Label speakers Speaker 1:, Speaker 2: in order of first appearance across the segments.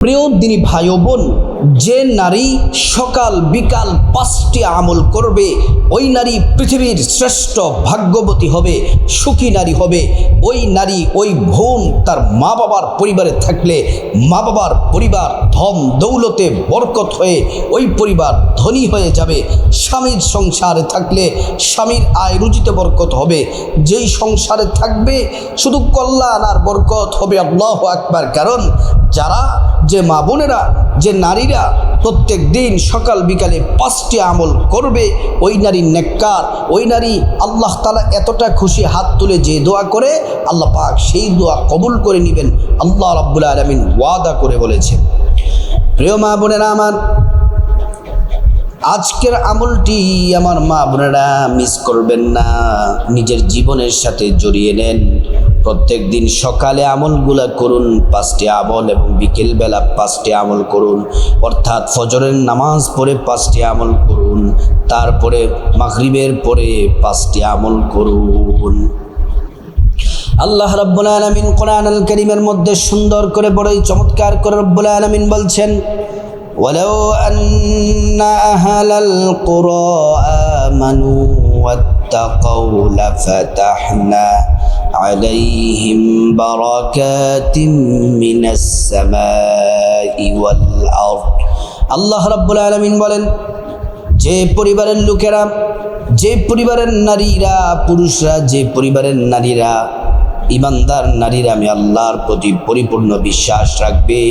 Speaker 1: প্রিয় দিনী ভাই বোন, যে নারী সকাল বিকাল পাঁচটি আমল করবে, ওই নারী পৃথিবীর শ্রেষ্ঠ ভাগ্যবতী হবে, সুখী নারী হবে। ওই নারী, ওই বোন তার মা বাবার পরিবারে থাকলে মা বাবার পরিবার ধম দৌলতে বরকত হয়ে ওই পরিবার ধনী হয়ে যাবে। স্বামীর সংসারে থাকলে স্বামীর আয় রুজিতে বরকত হবে। যেই সংসারে থাকবে, শুধু কল্যাণ আর বরকত হবে আল্লাহ আকবার। কারণ যারা যে মা বোনেরা, যে নারীরা প্রত্যেক দিন সকাল বিকালে পাঁচটি আমল করবে, ওই নারী নেককার, ওই নারী আল্লাহ তালা এতটা খুশি হাত তুলে যে দোয়া করে, আল্লাহ পাক সেই দোয়া কবুল করে নেবেন। আল্লাহ রাব্বুল আলমিন ওয়াদা করে বলেছেন। প্রিয় মা বোনেরা আমার, আজকের আমলটি আমার মা বোনেরা মিস করবেন না। নিজের জীবনের সাথে জড়িয়ে নেন। প্রত্যেক দিন সকালে আমলগুলা করুন পাঁচটি আমল এবং বিকেলবেলা পাঁচটি আমল করুন অর্থাৎ ফজরের নামাজ পড়ে পাঁচটি আমল করুন তারপরে মাগরিবের পরে পাঁচটি আমল করুন আল্লাহ রব্বুল আলমিন কোরআন আল করিমের মধ্যে সুন্দর করে বড়ই চমৎকার করে রব্বুল আলমিন বলছেন ولو أن أهل القرى آمنوا واتقوا لفتحنا عليهم بركات من السماء والأرض আল্লাহ রাব্বুল আলামিন বলেন যে পরিবারের লোকেরা যে পরিবারের নারীরা পুরুষরা যে পরিবারের নারীরা ইমানদার নারীরা আমি আল্লাহর প্রতি পরিপূর্ণ বিশ্বাস রাখবে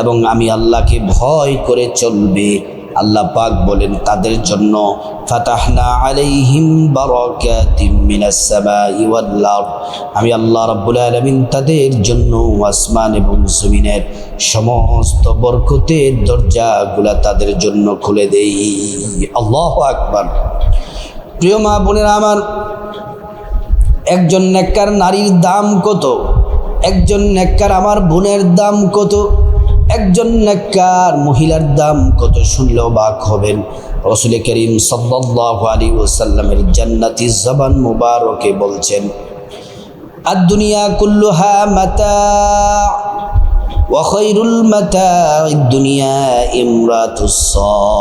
Speaker 1: এবং আমি আল্লাহকে ভয় করে চলবে আল্লাহ পাক বলেন, তাদের জন্য, ফাতাহনা আলাইহিম বারাকাতিম মিনাস সামাই ওয়াল আরদ। আমি আল্লাহ রাব্বুল আলামিন তাদের জন্য আসমান এবং জমিনের সমস্ত বরকতের দরজাগুলা তাদের জন্য খুলে দেই। আল্লাহু আকবার। প্রিয় মা বোনেরা আমার, একজন নেককার নারীর দাম কত? একজন নেককার আমার বোনের দাম কত? একজন নাক্কার মহিলার দাম কত শুনলেও বাক হবেন? রসুল করিম সাল্লাহ আলী ওসাল্লামের জান্নাতি জবান মুবারকে বলছেন আর দুনিয়া কুল্লুহা মাতা ওয়াখৈরুল মাতা দুনিয়া ইমরাতুসলেহা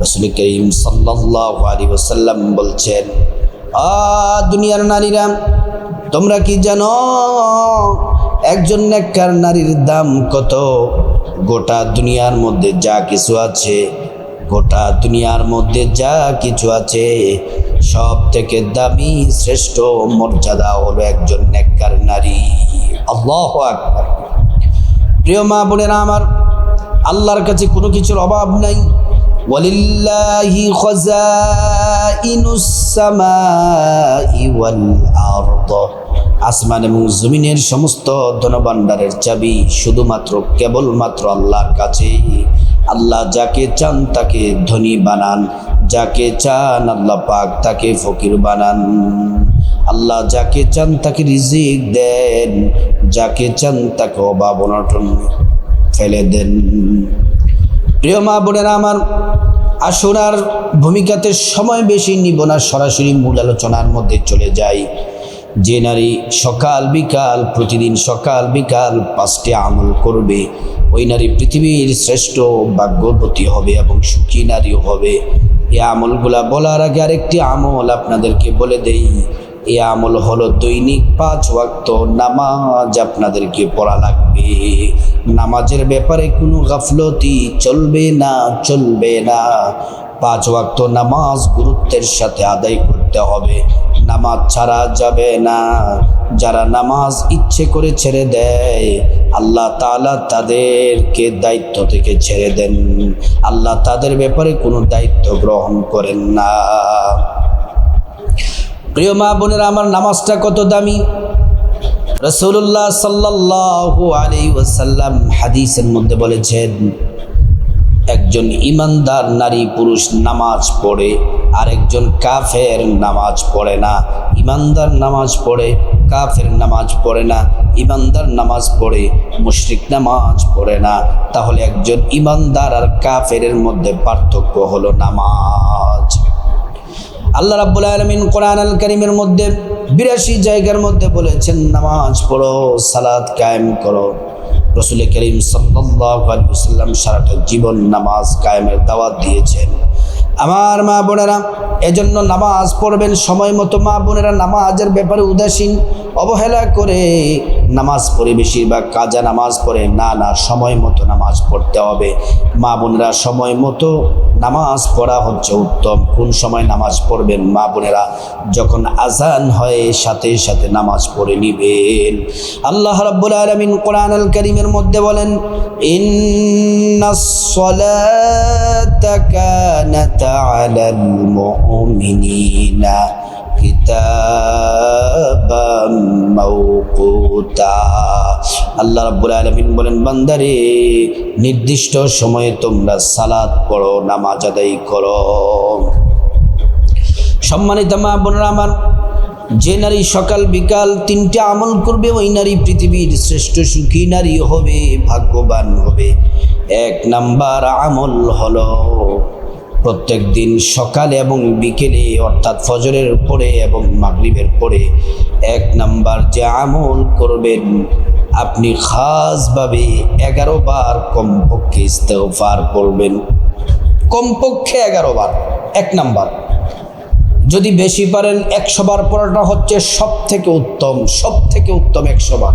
Speaker 1: রসুল করিম সাল্লাহ আলী ওসাল্লাম বলছেন, আ দুনিয়ার নারীরা তোমরা কি জানো, একজন নেককার নারীর দাম কত? গোটা দুনিয়ার মধ্যে যা কিছু আছে, গোটা দুনিয়ার মধ্যে যা কিছু আছে, সব থেকে দামি, শ্রেষ্ঠ মর্যাদা হলো একজন নেককার নারী। আল্লাহ আকবর। প্রিয় মা বোনেরা আমার, আল্লাহর কাছে কোনো কিছুর অভাব নাই। ওয়ালিল্লাহি খাজাইনুস সামাই ওয়াল আরদ। আসমান এবং জমিনের সমস্ত ধনভাণ্ডারের চাবি শুধুমাত্র কেবলমাত্র আল্লাহর কাছে আল্লাহ যাকে চান তাকে ধনী বানান, যাকে চান আল্লাহ পাক তাকে ফকির বানান। আল্লাহ যাকে চান তাকে রিজিক দেন, যাকে চান তাকে অভাব অনটন ফেলে দেন। প্রিয় মা বোনেরা আমার আসরার ভূমিকাতে সময় বেশি নিব না, সরাসরি মূল আলোচনার মধ্যে চলে যাই। যে নারী সকাল বিকাল, প্রতিদিন সকাল বিকাল পাঁচটি আমল করবে, ওই নারী পৃথিবীর শ্রেষ্ঠ ভাগ্যবতী হবে এবং সুখী নারীও হবে। এ আমলগুলা বলার আগে আরেকটি আমল আপনাদেরকে বলে দেই। এ আমল হলো দৈনিক পাঁচ ওয়াক্ত নামাজ আপনাদেরকে পড়া লাগবে। নামাজের ব্যাপারে কোনো গাফলতি চলবে না চলবে না। পাঁচ ওয়াক্ত নামাজ গুরুত্বের সাথে আদায় করতে হবে। নামাজ ছাড়া যাবে না। যারা নামাজ ইচ্ছে করে ছেড়ে দেয়, আল্লাহ তালা তাদেরকে দায়িত্ব থেকে ছেড়ে দেন। আল্লাহ তাদের ব্যাপারে কোনো দায়িত্ব গ্রহণ করেন না। প্রিয় মা বোনেরা, আমার নামাজটা কত দামি? রসুল্লাহ সাল্লাল্লাহু আলী ওসাল্লাম হাদিসের মধ্যে বলেছেন একজন ইমানদার নারী পুরুষ নামাজ পড়ে আর একজন কাফের নামাজ পড়ে না। ইমানদার নামাজ পড়ে, কাফের নামাজ পড়ে না। ইমানদার নামাজ পড়ে, মুশরিক নামাজ পড়ে না। তাহলে একজন ইমানদার আর কাফেরের মধ্যে পার্থক্য হলো নামাজ। আল্লাহ রাব্বুল আলমিন কোরআন আল করিমের মধ্যে বিরাশি জায়গার মধ্যে বলেছেন, নামাজ পড়ো সালাদ কায়েম করো। রসুল করিম সাল্লাম সারাটা জীবন নামাজ কায়েমের দাওয়াত দিয়েছেন। আমার মা বোনেরা, এজন্য নামাজ পড়বেন সময় মতো। মা বোনেরা নামাজের ব্যাপারে উদাসীন, অবহেলা করে নামাজ পড়ে, বেশিরভাগ কাজা নামাজ পড়ে। না না, সময় মতো নামাজ পড়তে হবে। মা বোনেরা, সময় মতো নামাজ পড়া হচ্ছে উত্তম। কোন সময় নামাজ পড়বেন? মা বোনেরা, যখন আজান হয়, সাথে সাথে নামাজ পড়ে নিবেন। আল্লাহ রাব্বুল আলামিন কোরআন আল করিমের মধ্যে বলেন, ইন্নাস সালাতা আলাল মুমিনিনা কিতাবাম মাওকুতা আল্লাহ রাব্বুল আলামিন বলেন, বান্দারে, নির্দিষ্ট সময়ে তোমরা সালাত পড়ো, নামাজ আদায় করো। সম্মানিত মা বোনেরা আমার, যে নারী সকাল বিকাল তিনটে আমল করবে, ওই নারী পৃথিবীর শ্রেষ্ঠ সুখী নারী হবে, ভাগ্যবান হবে। এক নাম্বার আমল হলো প্রত্যেক দিন সকালে এবং বিকেলে, অর্থাৎ ফজরের পরে এবং মাগরিবের পরে এক নাম্বার যে আমল করবেন, আপনি খাসভাবে এগারো বার কমপক্ষে ইস্তেফার করবেন। কমপক্ষে এগারো বার, এক নাম্বার। যদি বেশি পারেন, একশো বার পড়াটা হচ্ছে সব থেকে উত্তম সব থেকে উত্তম একশো বার।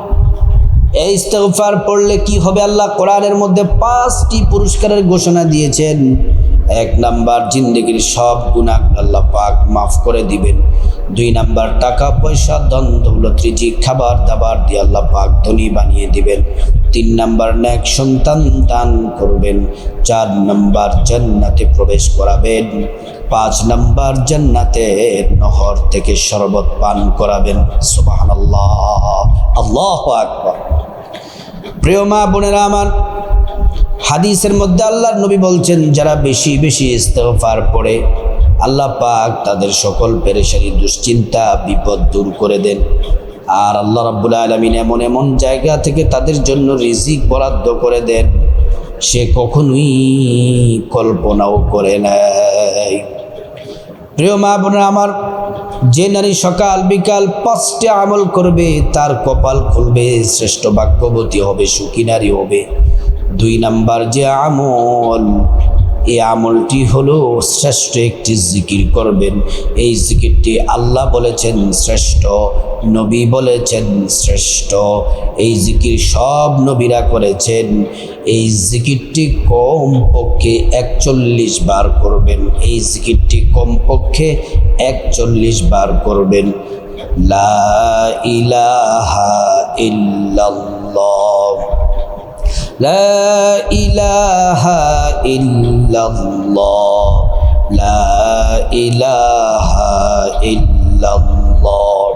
Speaker 1: এই ইস্তেগফার পড়লে কি হবে আল্লাহ কোরআনের মধ্যে পাঁচটি পুরস্কারের ঘোষণা দিয়েছেন। এক নাম্বার, জিন্দগির সব গুণা আল্লাহ পাক মাফ করে দিবেন। দুই নাম্বার, টাকা, পয়সা দন দৌলত রিজি খাবার, দাবার দিয়ে আল্লাহ পাক ধনী বানিয়ে দিবেন। তিন নাম্বার, ন্যাক সন্তান দান করবেন। চার নাম্বার, জান্নাতে প্রবেশ করাবেন। পাঁচ নাম্বার জান্নাতের নহর থেকে শরবত পান করাবেন। সুবহানাল্লাহ। আল্লাহু আকবার। প্রিয় মা বোনেরা আমার, হাদিসের মধ্যে আল্লাহর নবী বলছেন, যারা বেশি বেশি ইস্তেগফার পড়ে আল্লাহ পাক তাদের সকল পেরেশানি, দুশ্চিন্তা, বিপদ দূর করে দেন। আর আল্লাহ রাব্বুল আলমিন এমন এমন জায়গা থেকে তাদের জন্য রিজিক বরাদ্দ করে দেন, সে কখনোই কল্পনাও করে নেয় প্রিয় মা বোনেরা আমার, যে নারী সকাল বিকাল পাঁচটি আমল করবে, তার কপাল খুলবে, শ্রেষ্ঠ বাক্যবতী হবে, সুখী নারী হবে। দুই নাম্বার যে আমল এই আমলটি হলো শ্রেষ্ঠ একটি জিকির করবেন। এই জিকিরটি আল্লাহ বলেছেন শ্রেষ্ঠ, নবী বলেছেন শ্রেষ্ঠ। এই জিকির সব নবীরা করেছেন। এই জিকিরটি কমপক্ষে একচল্লিশ বার করবেন। এই জিকিরটি কমপক্ষে একচল্লিশ বার করবেন। লা ইলাহা ইল্লাল্লাহ। لا إله إلا الله لا إله إلا الله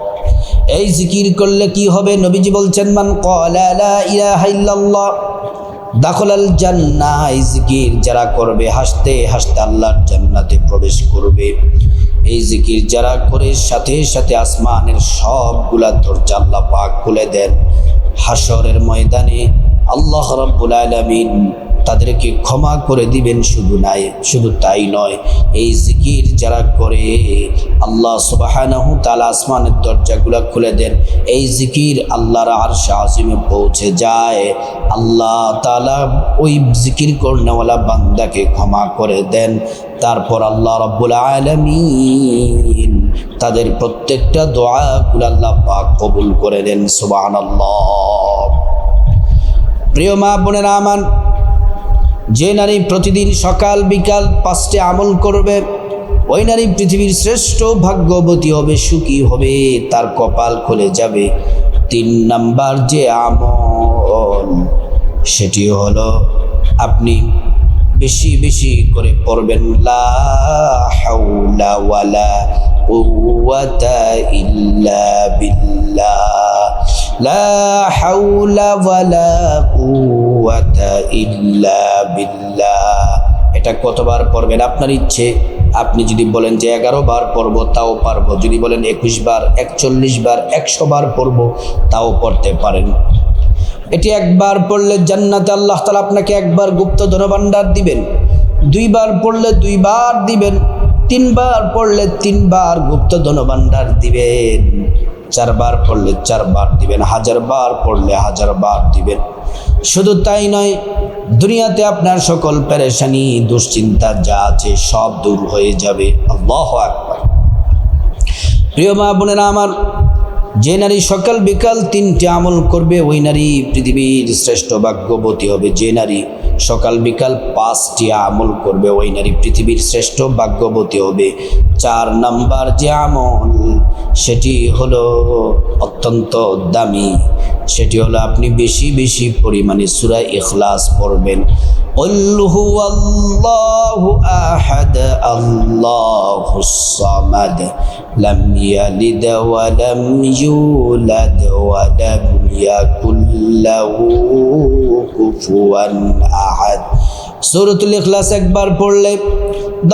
Speaker 1: এই জিকির করলে কি হবে নবীজি বলছেন মান ক্বালা লা ইলাহা ইল্লাল্লাহ দাখলাল জান্নাহ এই জিকির যারা করবে হাসতে হাসতে আল্লাহর জান্নাতে প্রবেশ করবে এই জিকির যারা করে সাথে সাথে আসমানের সবগুলা দরজা আল্লাহ পাক খুলে দেন হাসরের ময়দানে আল্লাহ রাব্বুল আলামিন তাদেরকে ক্ষমা করে দিবেন, শুধু নাই, শুধু তাই নয়, এই জিকির যারা করে, আল্লাহ সুবাহানাহু তালা আসমানের দরজাগুলো খুলে দেন, এই জিকির আল্লাহর আরশে আজিমে পৌঁছে যায়। আল্লাহ তালা ওই জিকির করনেওয়ালা বান্দাকে ক্ষমা করে দেন। তারপর আল্লাহ রব্বুল আলমিন তাদের প্রত্যেকটা দোয়াগুলো আল্লাহ পাক কবুল করে দেন সুবহানাল্লাহ। প্রিয় মা বোনেরা আমার, যে নারী প্রতিদিন সকাল বিকাল পাঁচটে আমল করবে, ওই নারী পৃথিবীর শ্রেষ্ঠ ভাগ্যবতী হবে, সুখী হবে, তার কপাল খুলে যাবে। তিন নাম্বার যে আমল, সেটি হলো আপনি বেশি বেশি করে পড়বেন, লা ইল্লা বিল্লাহ। لا حول ولا قوة কুওয়াতা ইল্লা বিল্লাহ এটা কতবার পড়বেন আপনার ইচ্ছে আপনি যদি বলেন যে এগারো বার পড়বো তাও পারবো যদি বলেন একুশ বার একচল্লিশ বার একশো বার পড়বো তাও পড়তে পারেন এটি একবার পড়লে জান্নাতে আল্লাহ তালা আপনাকে একবার গুপ্ত ধনভাণ্ডার দিবেন দুইবার পড়লে দুইবার দিবেন তিনবার পড়লে তিনবার গুপ্ত ধনভাণ্ডার দিবেন চারবার পড়লে চারবার দিবেন হাজার বার পড়লে হাজার বার দিবেন। শুধু তাই নয়, দুনিয়াতে আপনার সকল পেরেশানি, দুশ্চিন্তা যা আছে সব দূর হয়ে যাবে। আল্লাহ আকবার। প্রিয় মা বোনেরা আমার, যে নারী সকাল বিকাল তিনটে আমল করবে, ওই নারী পৃথিবীর শ্রেষ্ঠ ভাগ্যবতী হবে। যে নারী সকাল বিকাল পাঁচটি আমল করবে, ওই নারী পৃথিবীর শ্রেষ্ঠ ভাগ্যবতী হবে। চার নাম্বার যে আমল, সেটি হলো অত্যন্ত দামি। সেটি হলো আপনি বেশি বেশি পরিমাণে সুরা ইখলাস পড়বেন। অল্লুহু কুফুয়ান আহাদ। সৌরতুল ইখলাস একবার পড়লে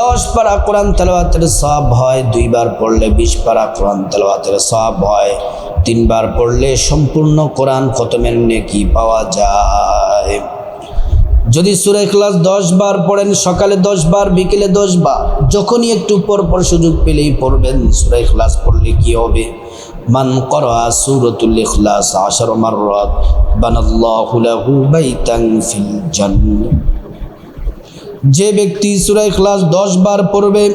Speaker 1: দশ পারা কোরআন তেলাওয়াতের সব হয়, দুইবার পড়লে বিশ পারা কোরআন তেলাওয়াতের সব হয়, তিনবার পড়লে সম্পূর্ণ কোরআন খতমের নেকি পাওয়া যায়। যদি সুরে ক্লাস দশ বার পড়েন, সকালে দশ বার, বিকেলে দশ বার, যখনই একটু পর পর সুযোগ পেলেই পড়বেন। সুরে ক্লাস পড়লে কি হবে? মান করা সুরতুল ইখলাস আশার মাররাত বানাল্লাহু লাহু বাইতান ফিল জান্নাহ। যে ব্যক্তি সূরা ইখলাস দশ বার পড়বে,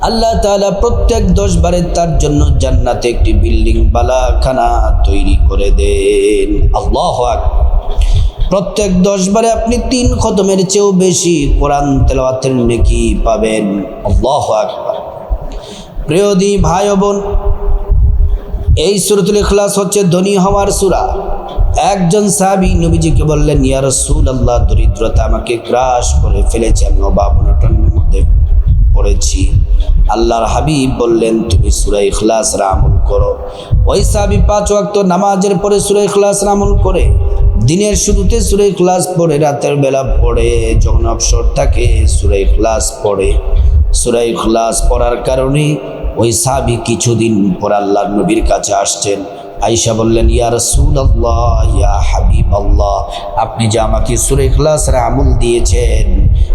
Speaker 1: আল্লাহ তাআলা প্রত্যেক দশ বারে তার জন্য জান্নাতে একটি বিল্ডিং বালাখানা তৈরি করে দেন। আল্লাহ প্রত্যেক দশ বারে আপনি তিন খতমের চেয়েও বেশি কোরআন তেলাওয়াতের নেকি পাবেন। আল্লাহ আকবার। প্রিয় দি ভাই বোন এই সুরতুল ইখলাস হচ্ছে ধনী হওয়ার সুরা। একজন সাহাবি নবীজিকে বললেন, ইয়া রাসূল আল্লাহ দরিদ্রতা আমাকে গ্রাস করে ফেলেছে, আমি অভাব অনটনের মধ্যে পড়েছি। আল্লাহর হাবিব বললেন, তুমি সুরা ইখলাস আমল করো। ওই সাহাবি পাঁচ ওয়াক্ত নামাজের পরে সুরা ইখলাস আমল করে। দিনের শুরুতে সুরে ক্লাস পড়ে, রাতের বেলা পড়ে, যখন অবসর থাকে, সুরে ক্লাস পড়ে। সুরাই ক্লাস পড়ার কারণে ওই সাবি কিছুদিন পর আল্লাহ নবীর কাছে আসছেন। আইসা বললেন, ইয়া রসুল আল্লাহ ইয়া হাবিব আল্লাহ আপনি যে আমাকে সুরে ক্লাসের আমল দিয়েছেন,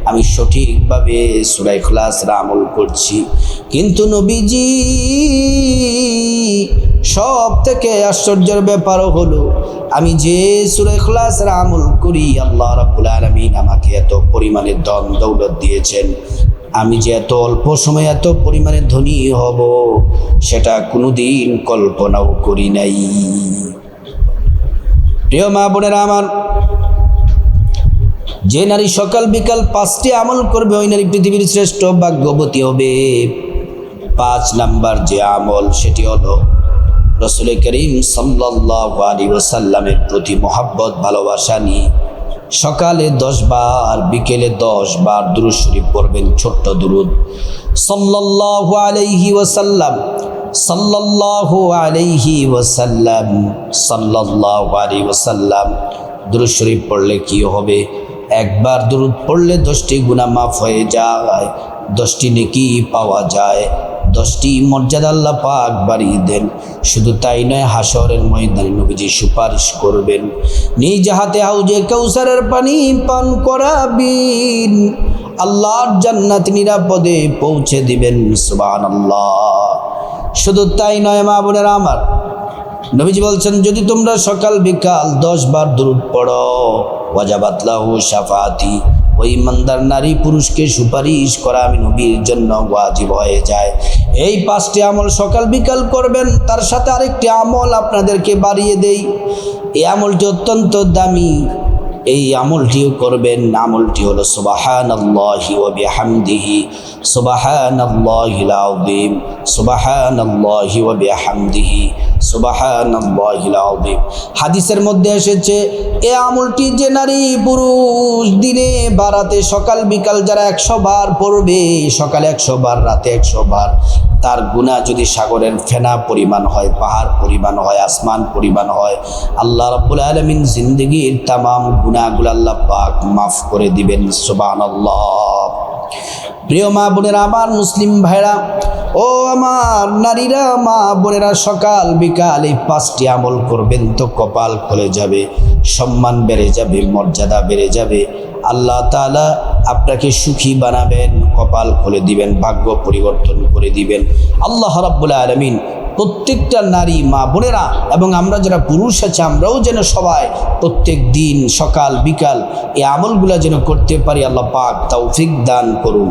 Speaker 1: আমি সঠিকভাবে সুরাই ক্লাসের আমল করছি। কিন্তু নবীজি সব থেকে আশ্চর্যের ব্যাপারও হলো, আমি যে সুরে আমল করি, আল্লাহ রাব্বুল আলামিন আমাকে এত পরিমাণে দন দৌলত দিয়েছেন। আমি যে এত অল্প সময় এত পরিমাণে ধনী হব, সেটা কোনোদিন কল্পনাও করি নাই। প্রিয় মা বোনেরা আমার, যে নারী সকাল বিকাল পাঁচটি আমল করবে, ওই নারী পৃথিবীর শ্রেষ্ঠ ভাগ্যবতী হবে। পাঁচ নাম্বার যে আমল, সেটি হলো রসুল করিম সাল্লাহ আলী ওসাল্লামের প্রতি মোহাব্বত, ভালোবাসা নিয়ে সকালে দশ বার বিকেলে দশ বার দুরুদ শরীফ পড়বেন ছোট্ট দুরুদ। সাল্লাল্লাহু আলাইহি ওয়াসাল্লাম, সাল্লাল্লাহু আলাইহি ওয়াসাল্লাম, সাল্লাল্লাহু আলাইহি ওয়াসাল্লাম, দুরুদ শরীফ পড়লে কি হবে? একবার দুরুদ পড়লে দশটি গুনাহ মাফ হয়ে যায়, দশটি নেকি পাওয়া যায় দশটি মর্যাদা আল্লাহ পাক বাড়িয়ে দেন। শুধু তাই নয় হাসরের ময়দানে নবীজি সুপারিশ করবেন। নিজ হাতে হাউজে কৌসারের পানি পান করাবিন। আল্লাহর জান্নাত নিরাপদে পৌঁছে দিবেন সুবান আল্লাহ শুধু তাই নয়, মা বোনের আমার, নবীজি বলছেন, যদি তোমরা সকাল বিকাল দশ বার দূরত পড়ো ওয়াজাবাতলাহু সাফাতি ওই ইমানদার নারী পুরুষকে সুপারিশ করা আমি নবীর জন্য ওয়াজিব হয়ে যায়। এই পাঁচটি আমল সকাল বিকাল করবেন, তার সাথে আরেকটি আমল আপনাদেরকে বাড়িয়ে দেই। এই আমলটি অত্যন্ত দামি। এই আমলটিও করবেন, আমলটি হলো সুবাহান সুবাহান হাদিসের মধ্যে এসেছে, এ আমলটি যে নারী পুরুষ দিনে বারাতে সকাল বিকাল যারা একশো বার পড়বে, সকালে একশো বার, রাতে একশো বার, তার গুণা যদি সাগরের ফেনা পরিমাণ হয়, পাহাড় পরিমাণ হয়, আসমান পরিমাণ হয়, আল্লাহ রব্বুল আলমিন জিন্দগির তামাম গুণাগুলো আল্লাহ পাক মাফ করে দিবেন সুবান প্রিয় মা বোনেরা, আমার মুসলিম ভাইরা ও আমার নারীরা, মা বোনেরা, সকাল বিকাল এই পাঁচটি আমল করবেন তো কপাল খুলে যাবে, সম্মান বেড়ে যাবে, মর্যাদা বেড়ে যাবে। আল্লাহ তাআলা আপনাকে সুখী বানাবেন, কপাল খুলে দিবেন, ভাগ্য পরিবর্তন করে দিবেন। আল্লাহ রাব্বুল আলমিন প্রত্যেকটা নারী, মা বোনেরা এবং আমরা যারা পুরুষ আছে, আমরাও যেন সবাই প্রত্যেক দিন সকাল বিকাল এই আমলগুলো যেন করতে পারি, আল্লাহ পাক তৌফিক দান করুন।